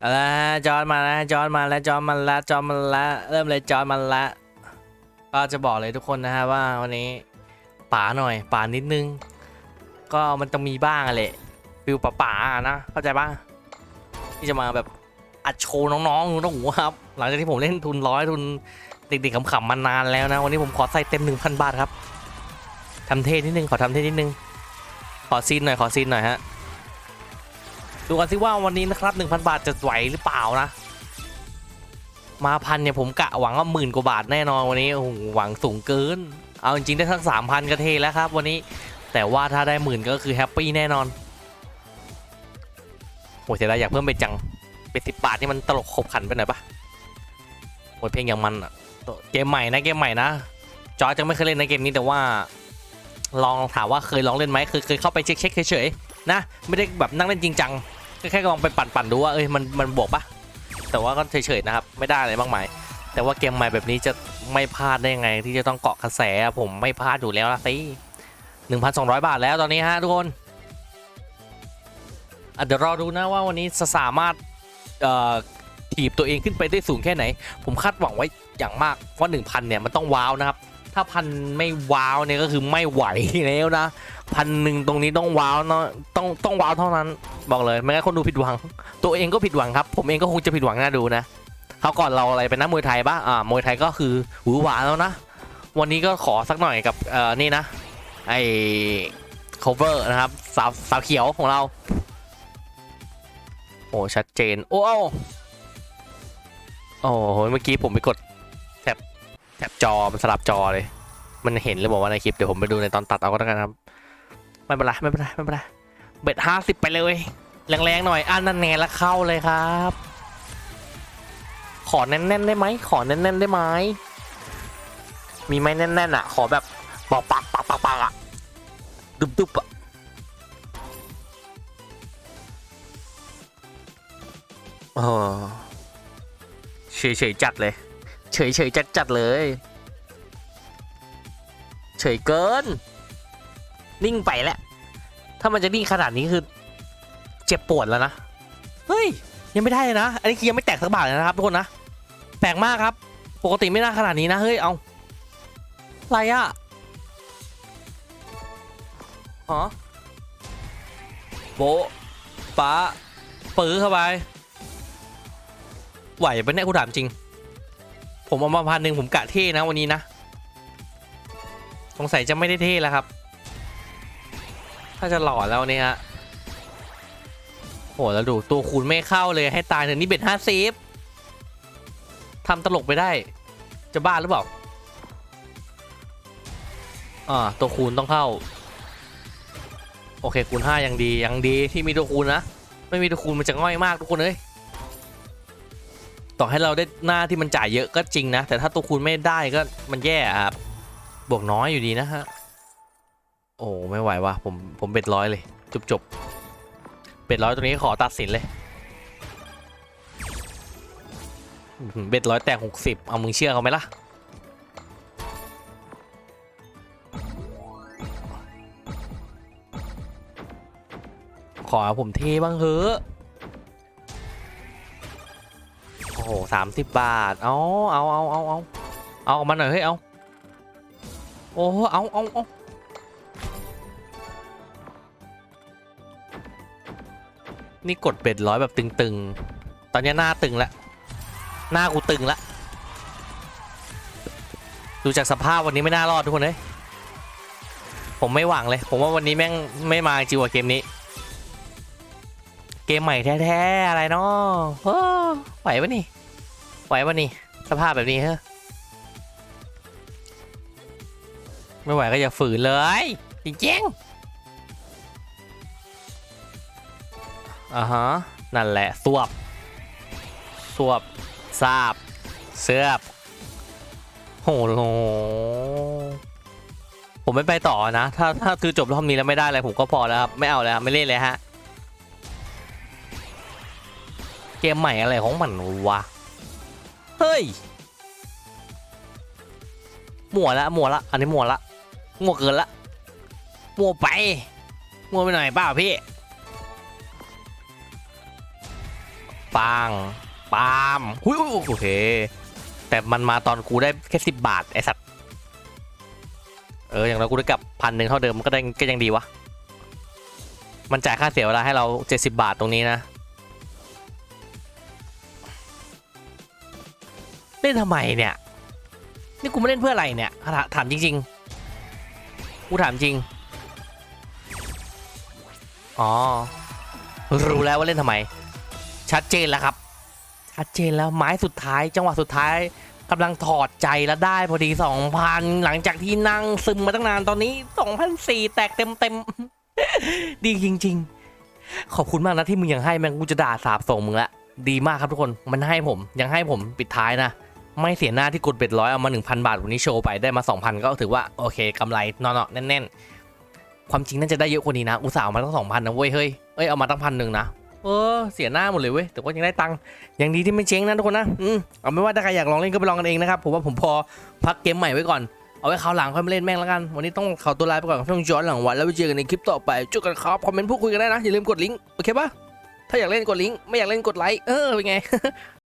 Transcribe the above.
เอาละจอนมาแล้วจอนมาแล้วจอนมาแล้วจอนมาแล้วเริ่มเลยจอนมาแล้วก็จะบอกเลยทุกคนนะฮะว่าวันนี้ป่าหน่อยป่านิดนึง ก็มันต้องมีบ้างอะแหละฟิลป่าป่านะเข้าใจปะที่จะมาแบบอัดโชว์น้องๆน้องหูครับ หลังจากที่ผมเล่นทุนร้อยทุนเด็กๆขำๆมานานแล้วนะ วันนี้ผมขอใส่เต็ม 1,000 บาทครับทำเท่นิดนึงขอทำเท่นิดนึงขอซีนหน่อยขอซีนหน่อยฮะ ดูกันสิว่าวันนี้นะครับ 1,000 บาทจะไหวหรือเปล่านะ มาพันเนี่ยผมกะหวังว่าหมื่นกว่าบาทแน่นอนวันนี้โอ้โหหวังสูงเกิน เอาจริงๆได้ทั้ง 3,000ก็เทแล้วครับ วันนี้ แต่ว่าถ้าได้หมื่นก็คือแฮปปี้แน่นอนโอ้เสียดายอยากเพิ่มไปจังเป็นสิบบาทนี่มันตลกขบขันไปหน่อยปะโอ้ยเพลงอย่างมันอะเกมใหม่นะเกมใหม่นะจอจยังไม่เคยเล่นในเกมนี้แต่ว่า ลองถามว่าเคยลองเล่นไหมเคยเคยเข้าไปเช็คเช็คเฉยๆนะ ไม่ได้แบบนั่งเล่นจริงจัง แค่แค่ลองไปปั่นๆดูว่าเอ้ยมันมันบวกปะแต่ว่าก็เฉยๆนะครับ ไม่ได้อะไรมากมาย แต่ว่าเกมใหม่แบบนี้จะไม่พลาดได้ยังไง ที่จะต้องเกาะกระแสผมไม่พลาดอยู่แล้วละสิ1,200บาทแล้วตอนนี้ฮะทุกคนเดี๋ยวรอดูนะว่าวันนี้จะสามารถถีบตัวเองขึ้นไปได้สูงแค่ไหน ผมคาดหวังไว้อย่างมากว่า 1,000 เนี่ย มันต้องว้าวนะครับ ถ้าพันไม่ว้าวเนี่ยก็คือไม่ไหวแล้วนะพันหนึ่งตรงนี้ต้องว้าวเนาะต้องต้องว้าวเท่านั้น บอกเลยไม่งั้นคนดูผิดหวัง ตัวเองก็ผิดหวังครับ ผมเองก็คงจะผิดหวังน่าดูนะเขาวก่อนเราอะไรเป็นนักมวยไทยปะอ่ามวยไทยก็คือหวือหวาแล้วนะวันนี้ก็ขอสักหน่อยกับเอ่อนี่นะไอ้ cover นะครับสาวสาวเขียวของเราโอ้ชัดเจนโอ้เอาโอ้โหเมื่อกี้ผมไปกดแท็บ แท็บจอมันสลับจอเลย มันเห็นหรือบอกว่าในคลิปเดี๋ยวผมไปดูในตอนตัดเอาก็แล้วกันครับไม่เป็นไรไม่เป็นไรไม่เป็นไรเบ็ดห้าสิบไปเลยแรงๆหน่อยอันนั้นแน่แล้วเข้าเลยครับ ขอแน่นๆได้ไหมขอแน่นๆได้ไหมมีไหมแน่นๆอะ ขอแบบบอกปักปักปักปักอะดุบดุบอะโอ้เฉยเฉยๆจัดเลย เฉยเฉยจัดจัดๆเลย เฉยเกิน นิ่งไปแล้ว ถ้ามันจะนิ่งขนาดนี้คือ เจ็บปวดแล้วนะ เฮ้ย ยังไม่ได้เลยนะ อันนี้คือยังไม่แตกสักบาทเลยนะครับทุกคนนะ แปลกมากครับ ปกติไม่น่าขนาดนี้นะ เฮ้ย เอาอะไรอะฮะโบะปะปื้อเข้าไป ไหวปะเนี่ยกูถามจริง ผมเอามาพันหนึ่งผมกะเท่นะวันนี้นะ สงสัยจะไม่ได้เท่แล้วครับ ถ้าจะหล่อแล้วเนี่ยฮะโหแล้วดูตัวคูณไม่เข้าเลยให้ตายเถอะนี่เบ็ดห้าสิบทำตลกไปได้ จะบ้าหรือเปล่าอ่าตัวคูณต้องเข้า โอเคคูณห้ายังดียังดีที่มีตัวคูณนะ ไม่มีตัวคูณมันจะง่อยมากทุกคนเอ้ย ต่อให้เราได้หน้าที่มันจ่ายเยอะก็จริงนะ แต่ถ้าตัวคูณไม่ได้ก็มันแย่ครับบวกน้อยอยู่ดีนะฮะ โอ้ไม่ไหววะผมผมเบ็ดร้อยเลยจบจบเบ็ดร้อยตัวนี้ขอตัดสินเลยเบ็ดร้อยแตกหกสิบเอามึงเชื่อเขาไหมล่ะขอผมเทบ้างเถอะ โอ้โหสามสิบบาท เอาเอาเอาเอาเอาเอาออกมาหน่อยเฮ้ยเอาโอ้เอาเอาเอานี่กดเบ็ดร้อยแบบตึงๆ ตอนนี้หน้าตึงแล้วหน้ากูตึงล้วดูจากสภาพวันนี้ไม่น่ารอดทุกคนเลย ผมไม่หวังเลย ผมว่าวันนี้แม่งไม่มาจิวเกมนี้ เกมใหม่แท้ๆ อะไรเนาะไหวปะนี่ ไหวปะนี่ สภาพแบบนี้เฮ้อไม่ไหวก็อย่าฝืนเลย จริงๆอ่าฮะ นั่นแหละ สวบ สวบซาบ เสือบโหโหผมไม่ไปต่อนะ ถ้าถ้าคือจบรอบนี้แล้วไม่ได้อะไรผมก็พอแล้วครับ ไม่เอาแล้วไม่เล่นเลยฮะ เกมใหม่อะไรของมันวะ เฮ้ยมั่วละมั่วละอันนี้มั่วละมั่วเกินละมัวไปมัวไปหน่อยเปล่าพี่ปังปามหุยอุ๊ยโอเค แต่มันมาตอนกูได้แค่สิบบาท ไอสัตว์ เออ อย่างเรากูได้กลับพันหนึ่งเท่าเดิมมันก็ได้ก็ยังดีวะ มันจ่ายค่าเสียเวลาให้เราเจ็ดสิบาทตรงนี้นะ เล่นทำไมเนี่ย นี่กูไม่เล่นเพื่ออะไรเนี่ยถาถามจริงๆ กูถามจริง อ๋อ รู้แล้วว่าเล่นทำไม ชัดเจนแล้วครับ ชัดเจนแล้วไม้สุดท้าย จังหวะสุดท้ายกำลังถอดใจแล้วได้พอดี2,000 หลังจากที่นั่งซึมมาตั้งนานตอนนี้2,004แตกเต็มเต็มๆดีจริง ๆ ขอบคุณมากนะที่มึงยังให้แม่งกูจะด่าสาบส่งมึงละดีมากครับทุกคนมันให้ผมยังให้ผมปิดท้ายนะ ไม่เสียหน้าที่กดเบ็ดร้อยเอามา 1,000 บาทวันนี้โชว์ไปได้มา 2,000 ก็ถือว่าโอเคกำไรเนาะๆแน่นๆ ความจริงน่าจะได้เยอะกว่านี้นะ อุตส่าห์เอามาตั้งสองพันนะเว้ยเฮ้ยเอ้ยเอามาตั้งพันหนึ่งนะเออเสียหน้าหมดเลยเว้ยแต่ว่ายังได้ตังค์ยังดีที่ไม่เจ๊งนะทุกคนนะอืมเอาไม่ว่าถ้าใครอยากลองเล่นก็ไปลองกันเองนะครับผมว่าผมพอพักเกมใหม่ไว้ก่อนเอาไว้คราวหลังค่อยมาเล่นแม่งแล้วกันวันนี้ต้องขอตัวลาไปก่อนกับช่องย้อนหลังวันแล้วไปเจอกันในคลิปต่อไปจุกกันครับคอมเมนต์พูดคุยกันได้นะอย่าลืมกดลิงก์โอเคปะถ้าอยากเล่นกดลิงก์ไม่อยากเล่นกดไลค์เออเป็นไง